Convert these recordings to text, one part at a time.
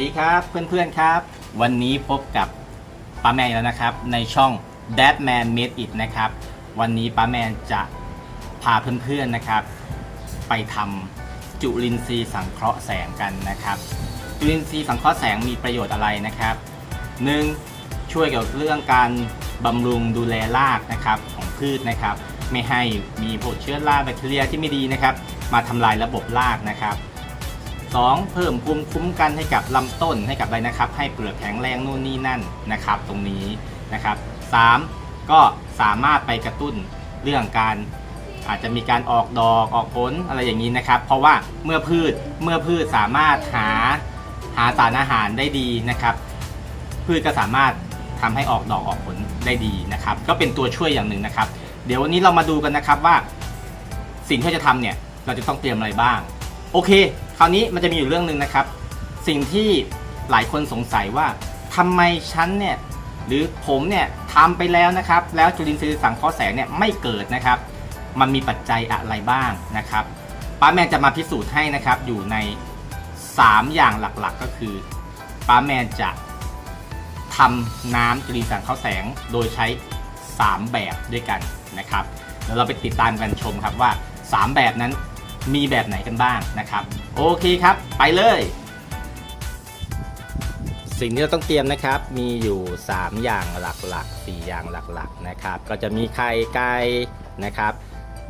วัสดีครับเพื่อนๆครับ วันนี้พบกับป้าแมนแล้วนะครับ ในช่อง Dad Man Made It นะครับ วันนี้ป้าแมนจะพาเพื่อนๆนะครับ ไปทำจุลินทรีย์สังเคราะห์แสงกันนะครับ จุลินทรีย์สังเคราะห์แสงมีประโยชน์อะไรนะครับ 1. ช่วยเกี่ยวกับเรื่องการบำรุงดูแลรากนะครับของพืชนะครับ ไม่ให้มีพวกเชื้อราแบคทีเรียที่ไม่ดีนะครับ มาทำลายระบบรากนะครับ 2. เพิ่มภูมิคุ้มกันให้กับลำต้นให้กับอะไรนะครับ ให้เปลือกแข็งแรงนู่นนี่นั่นนะครับ ตรงนี้นะครับ 3. ก็สามารถไปกระตุ้นเรื่องการอาจจะมีการออกดอกออกผลอะไรอย่างนี้นะครับ เพราะว่าเมื่อพืชเมื่อพืชสามารถหาหาสารอาหารได้ดีนะครับ พืชก็สามารถทำให้ออกดอกออกผลได้ดีนะครับ ก็เป็นตัวช่วยอย่างหนึ่งนะครับ เดี๋ยววันนี้เรามาดูกันนะครับว่า สิ่งที่จะทำเนี่ยเราจะต้องเตรียมอะไรบ้าง โอเค คราวนี้มันจะมีอยู่เรื่องหนึ่งนะครับ สิ่งที่หลายคนสงสัยว่าทำไมฉันเนี่ยหรือผมเนี่ยทำไปแล้วนะครับ แล้วจุลินทรีย์สังเคราะห์แสงเนี่ยไม่เกิดนะครับ มันมีปัจจัยอะไรบ้างนะครับป้าแมนจะมาพิสูจน์ให้นะครับอยู่ใน 3 อย่างหลักๆก็คือป้าแมนจะทำน้ำจุลินทรีย์สังเคราะห์แสงโดยใช้ 3 แบบด้วยกันนะครับเดี๋ยวเราไปติดตามกันชมครับว่า 3 แบบนั้น มีแบบไหนกันบ้างนะครับ โอเคครับ ไปเลย สิ่งที่เราต้องเตรียมนะครับ มีอยู่ 3 อย่างหลักๆ 4 อย่างหลักๆนะครับ ก็จะมีไข่ไก่นะครับ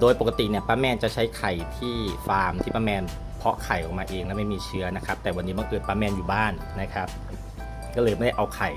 โดยปกติเนี่ยป้าแมนจะใช้ไข่ที่ฟาร์มที่ป้าแมนเพาะไข่ออกมาเองแล้วไม่มีเชื้อนะครับ แต่วันนี้บังเกิดป้าแมนอยู่บ้านนะครับ ก็เลยไม่ได้เอาไข่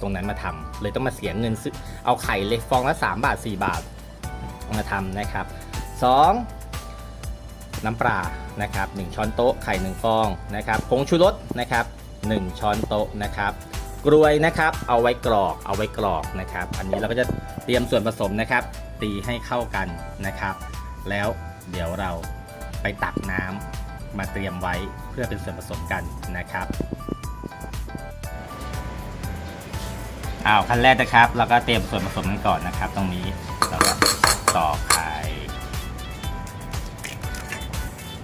ตรงนั้นมาทำเลยต้องมาเสียเงินซื้อเอาไข่เล็กฟองละ 3 บาท 4 บาทมาทำนะครับ 2. น้ำปลานะครับ1ช้อนโต๊ะไข่1ฟองนะครับผงชูรสนะครับ1ช้อนโต๊ะนะครับกรวยนะครับเอาไว้กรอกเอาไว้กรอกนะครับ อันนี้เราก็จะเตรียมส่วนผสมนะครับ ตีให้เข้ากันนะครับ แล้วเดี๋ยวเราไปตักน้ำมาเตรียมไว้เพื่อเป็นส่วนผสมกันนะครับอ้าวขั้นแรกนะครับ เราก็เตรียมส่วนผสมกันก่อนนะครับ ตรงนี้เราก็ตอก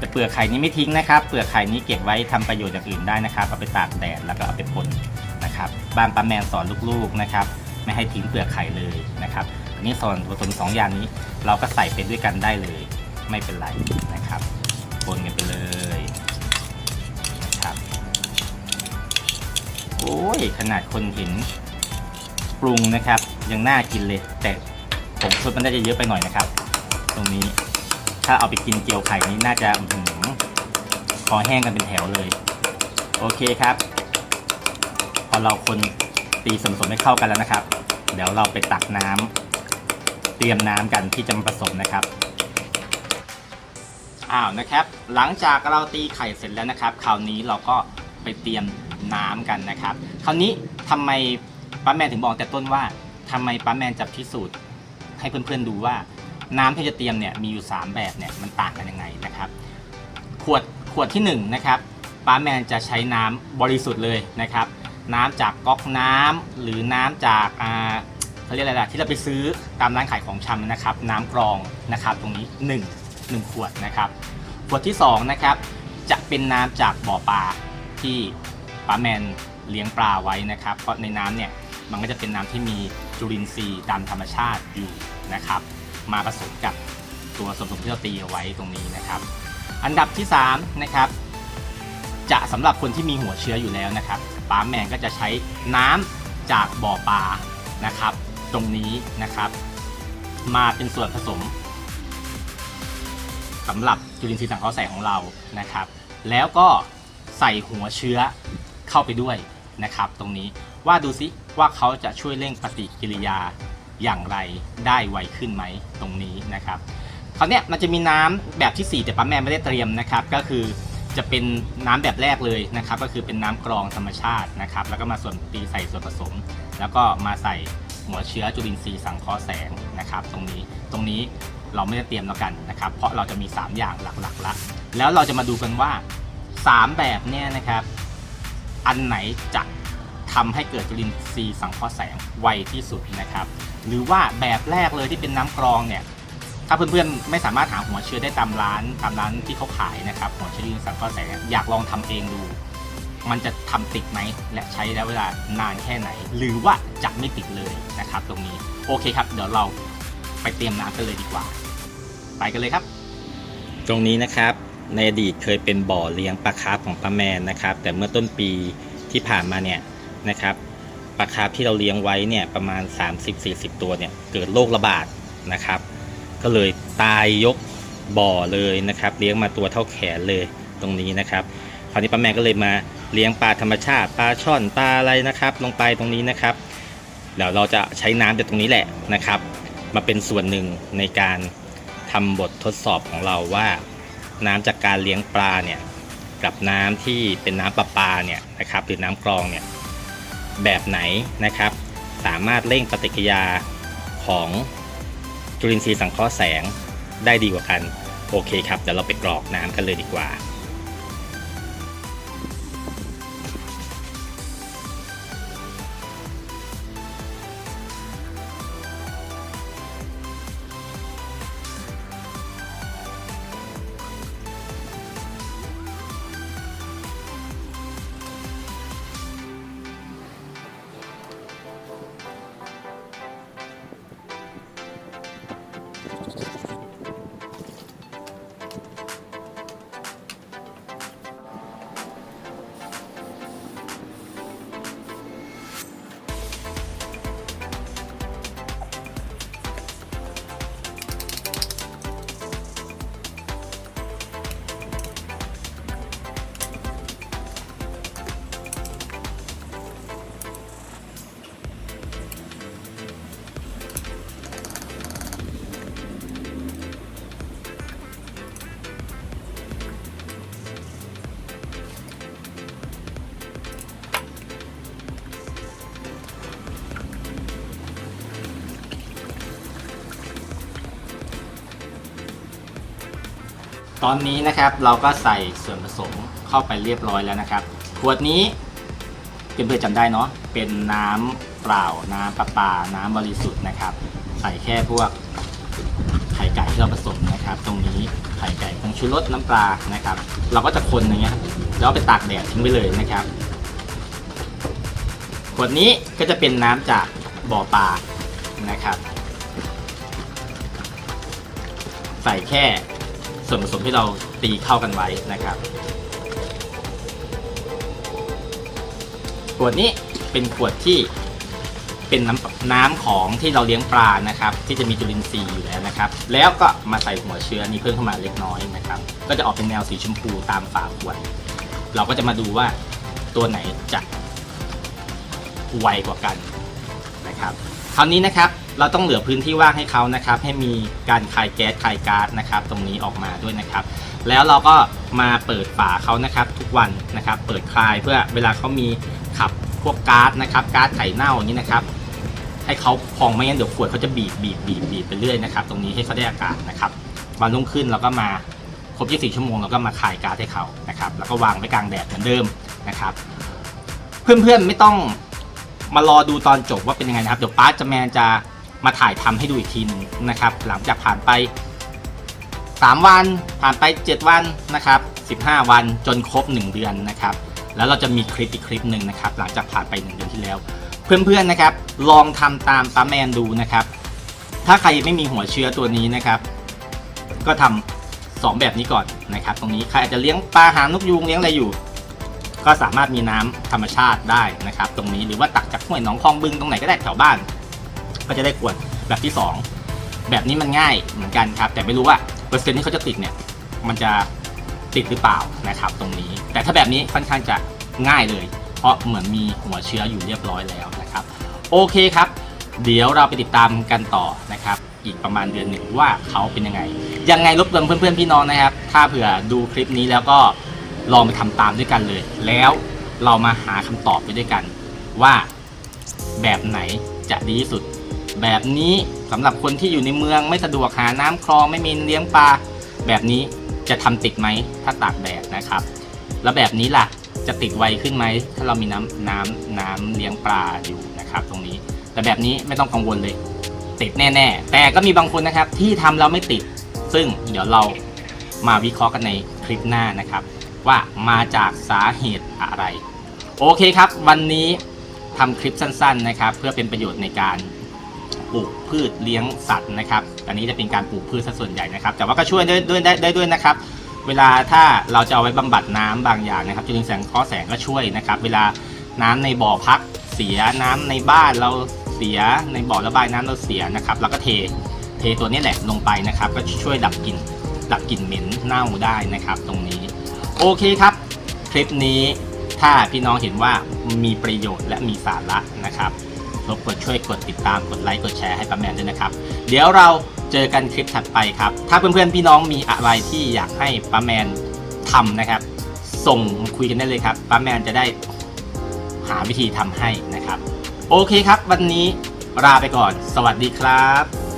แต่เปลือกไข่นี้ไม่ทิ้งนะครับ เปลือกไข่นี้เก็บไว้ทำประโยชน์อย่างอื่นได้นะครับ เอาไปตากแดดแล้วก็เอาไปพ่นนะครับ บ้านป้าแมนสอนลูกๆนะครับ ไม่ให้ทิ้งเปลือกไข่เลยนะครับ อันนี้ส่วนผสมสองอย่างนี้ เราก็ใส่ไปด้วยกันได้เลย ไม่เป็นไรนะครับคนกันไปเลยนะครับ โอ้ยขนาดคนเห็นปรุงนะครับ ยังน่ากินเลย แต่ผมคิดมันน่าจะเยอะไปหน่อยนะครับ ตรงนี้ ถ้าเอาไปกินเจียวไข่นี้น่าจะหือคอแห้งกันเป็นแถวเลย โอเคครับ พอเราคนตีส่วนผสมให้เข้ากันแล้วนะครับ เดี๋ยวเราไปตักน้ำเตรียมน้ำกันที่จะมาผสมนะครับอ้าวนะครับ หลังจากเราตีไข่เสร็จแล้วนะครับ คราวนี้เราก็ไปเตรียมน้ำกันนะครับ คราวนี้ทำไมป้าแมนถึงบอกแต่ต้นว่าทำไมป้าแมนจะพิสูจน์ให้เพื่อนๆดูว่า น้ำที่จะเตรียมเนี่ยมีอยู่ 3 แบบเนี่ยมันต่างกันยังไงนะครับ ขวดขวดที่1นะครับป้าแมนจะใช้น้ำบริสุทธิ์เลยนะครับ น้ำจากก๊อกน้ำหรือน้ำจากอ่าเขาเรียกอะไรล่ะที่เราไปซื้อตามร้านขายของชำนะครับ น้ำกรองนะครับ ตรงนี้ 1 1 ขวดนะครับ ขวดที่2นะครับจะเป็นน้ำจากบ่อปลาที่ป้าแมนเลี้ยงปลาไว้นะครับ เพราะในน้ำเนี่ยมันก็จะเป็นน้ำที่มีจุลินทรีย์ตามธรรมชาติอยู่นะครับ มาผสมกับตัวส่วนผสมที่เราตีเอาไว้ตรงนี้นะครับ อันดับที่3นะครับจะสำหรับคนที่มีหัวเชื้ออยู่แล้วนะครับปาล์มแมนก็จะใช้น้ำจากบ่อปลานะครับ ตรงนี้นะครับ มาเป็นส่วนผสมสำหรับจุลินทรีย์สังเคราะห์แสงของเรานะครับ แล้วก็ใส่หัวเชื้อเข้าไปด้วยนะครับ ตรงนี้ว่าดูซิว่าเขาจะช่วยเร่งปฏิกิริยา อย่างไรได้ไวขึ้นไหมตรงนี้นะครับคราวนี้มันจะมีน้ำแบบที่ 4 แต่ป้าแม่ไม่ได้เตรียมนะครับ ก็คือจะเป็นน้ำแบบแรกเลยนะครับ ก็คือเป็นน้ำกรองธรรมชาตินะครับ แล้วก็มาส่วนตีใส่ส่วนผสม แล้วก็มาใส่หัวเชื้อจุลินทรีย์สังเคราะห์แสงนะครับ ตรงนี้ตรงนี้เราไม่ได้เตรียมแล้วกันนะครับ เพราะเราจะมี 3 อย่างหลักๆละแล้วเราจะมาดูกันว่า 3 แบบเนี่ยนะครับ อันไหนจะทำให้เกิดจุลินทรีย์สังเคราะห์แสงไวที่สุดนะครับ หรือว่าแบบแรกเลยที่เป็นน้ำกรองเนี่ยถ้าเพื่อนๆไม่สามารถหาหัวเชื้อได้ตามร้านตามร้านที่เขาขายนะครับหัวเชื้อจุลินทรีย์สังเคราะห์แสอยากลองทำเองดู มันจะทำติดไหมและใช้ระยะเวลานานแค่ไหน หรือว่าจะไม่ติดเลยนะครับ ตรงนี้โอเคครับ เดี๋ยวเราไปเตรียมน้ำกันเลยดีกว่า ไปกันเลยครับ ตรงนี้นะครับในอดีตเคยเป็นบ่อเลี้ยงปลาคาร์ฟของป้าแมนนะครับ แต่เมื่อต้นปีที่ผ่านมาเนี่ยนะครับ ปลาคาร์ฟที่เราเลี้ยงไว้เนี่ยประมาณ 30-40 ตัวเนี่ยเกิดโรคระบาดนะครับ ก็เลยตายยกบ่อเลยนะครับเลี้ยงมาตัวเท่าแขนเลยตรงนี้นะครับ คราวนี้ป้าแมนก็เลยมาเลี้ยงปลาธรรมชาติปลาช่อนปลาอะไรนะครับ ลงไปตรงนี้นะครับเดี๋ยวเราจะใช้น้ำจากตรงนี้แหละนะครับ มาเป็นส่วนหนึ่งในการทำบททดสอบของเราว่า น้ำจากการเลี้ยงปลาเนี่ยกับน้ำที่เป็นน้ำประปาเนี่ยนะครับหรือน้ำกรองเนี่ย แบบไหนนะครับ สามารถเร่งปฏิกิริยาของจุลินทรีย์สังเคราะห์แสงได้ดีกว่ากัน โอเคครับเดี๋ยวเราไปกรอกน้ำกันเลยดีกว่า ตอนนี้นะครับเราก็ใส่ส่วนผสมเข้าไปเรียบร้อยแล้วนะครับ ขวดนี้เพื่อนๆจำได้เนาะเป็นน้ำเปล่า น้ำประปา น้ำบริสุทธิ์นะครับ ใส่แค่พวกไข่ไก่ที่เราผสมนะครับ ตรงนี้ไข่ไก่ผงชูรสน้ำปลานะครับ เราก็จะคนอย่างเงี้ยแล้วไปตากแดดทิ้งไว้เลยนะครับ ขวดนี้ก็จะเป็นน้ำจากบ่อปลานะครับ ใส่แค่ ส่วนผสมที่เราตีเข้ากันไว้นะครับขวดนี้เป็นขวดที่เป็นน้ำน้ำของที่เราเลี้ยงปลานะครับ ที่จะมีจุลินทรีย์อยู่แล้วนะครับ แล้วก็มาใส่หัวเชื้อนี้เพิ่มเข้ามาเล็กน้อยนะครับ ก็จะออกเป็นแนวสีชมพูตามฝาขวด เราก็จะมาดูว่าตัวไหนจะไวกว่ากันนะครับคราวนี้นะครับ เราต้องเหลือพื้นที่ว่างให้เขานะครับ ให้มีการคายแก๊สคายก๊าซนะครับ ตรงนี้ออกมาด้วยนะครับ แล้วเราก็มาเปิดฝาเขานะครับ ทุกวันนะครับ เปิดคลายเพื่อเวลาเขามีขับพวกก๊าซนะครับก๊าซไข่เน่าอย่างนี้นะครับ ให้เขาพองไม่งั้นเดี๋ยวขวดเขาจะบีบบีบบีบบีบไปเรื่อยนะครับ ตรงนี้ให้เขาได้อากาศนะครับวันรุ่งขึ้นเราก็มาครบ 24 ชั่วโมงเราก็มาคายก๊าซให้เขานะครับ แล้วก็วางไว้กลางแดดเหมือนเดิมนะครับ เพื่อนๆไม่ต้องมารอดูตอนจบว่าเป็นยังไงนะครับ เดี๋ยวป้าจะแมนจะ มาถ่ายทำให้ดูอีกทีหนึงนะครับ หลังจากผ่านไป 3 วันผ่านไป 7 วันนะครับ15 วันจนครบ 1 เดือนนะครับ แล้วเราจะมีคลิปอีกคลิปหนึ่งนะครับ หลังจากผ่านไป 1 เดือนที่แล้ว เพื่อนๆนะครับ ลองทำตามป้าแมนดูนะครับ ถ้าใครไม่มีหัวเชื้อตัวนี้นะครับ ก็ทำสองแบบนี้ก่อนนะครับ ตรงนี้ใครอาจจะเลี้ยงปลาหางนกยูงเลี้ยงอะไรอยู่ ก็สามารถมีน้ำธรรมชาติได้นะครับ ตรงนี้หรือว่าตักจากห้วยหนองคลองบึงตรงไหนก็ได้แถวบ้าน ก็จะได้ขวดแบบที่ 2 แบบนี้มันง่ายเหมือนกันครับ แต่ไม่รู้ว่าเปอร์เซ็นต์ที่เขาจะติดเนี่ยมันจะติดหรือเปล่านะครับตรงนี้ แต่ถ้าแบบนี้ค่อนข้างจะง่ายเลย เพราะเหมือนมีหัวเชื้ออยู่เรียบร้อยแล้วนะครับ โอเคครับ เดี๋ยวเราไปติดตามกันต่อนะครับ อีกประมาณเดือนหนึ่งว่าเขาเป็นยังไง ยังไงรบกวนเพื่อนๆพี่น้องนะครับ ถ้าเผื่อดูคลิปนี้แล้วก็ลองไปทำตามด้วยกันเลย แล้วเรามาหาคำตอบไปด้วยกัน ว่าแบบไหนจะดีที่สุด แบบนี้สำหรับคนที่อยู่ในเมืองไม่สะดวกหาน้ำคลองไม่มีเลี้ยงปลาแบบนี้จะทำติดไหมถ้าตากแดดนะครับ แล้วแบบนี้ล่ะจะติดไวขึ้นไหมถ้าเรามีน้ำน้ำน้ำเลี้ยงปลาอยู่นะครับตรงนี้ แต่แบบนี้ไม่ต้องกังวลเลย ติดแน่ ๆ แต่ก็มีบางคนนะครับที่ทำแล้วไม่ติด ซึ่งเดี๋ยวเรามาวิเคราะห์กันในคลิปหน้านะครับ ว่ามาจากสาเหตุอะไร โอเคครับ วันนี้ทำคลิปสั้น ๆนะครับ เพื่อเป็นประโยชน์ในการ ปลูกพืชเลี้ยงสัตว์นะครับอันนี้จะเป็นการปลูกพืชซะส่วนใหญ่นะครับ แต่ว่าก็ช่วยได้ด้วยได้ด้วยนะครับ เวลาถ้าเราจะเอาไว้บำบัดน้ำบางอย่างนะครับจุลินทรีย์ข้อแสงก็ช่วยนะครับ เวลาน้ำในบ่อพักเสียน้ำในบ้านเราเสียในบ่อระบายน้ำเราเสียนะครับเราก็เทเทตัวนี้แหละลงไปนะครับ ก็ช่วยดับกลิ่นดับกลิ่นเหม็นเน่าได้นะครับ ตรงนี้โอเคครับ คลิปนี้ถ้าพี่น้องเห็นว่ามีประโยชน์และมีสาระนะครับ รบกวนช่วยกดติดตามกดไลค์กดแชร์ให้ป้าแมนด้วยนะครับ เดี๋ยวเราเจอกันคลิปถัดไปครับ ถ้าเพื่อนๆพี่น้องมีอะไรที่อยากให้ป้าแมนทำนะครับ ส่งคุยกันได้เลยครับป้าแมนจะได้หาวิธีทำให้นะครับ โอเคครับ วันนี้ลาไปก่อน สวัสดีครับ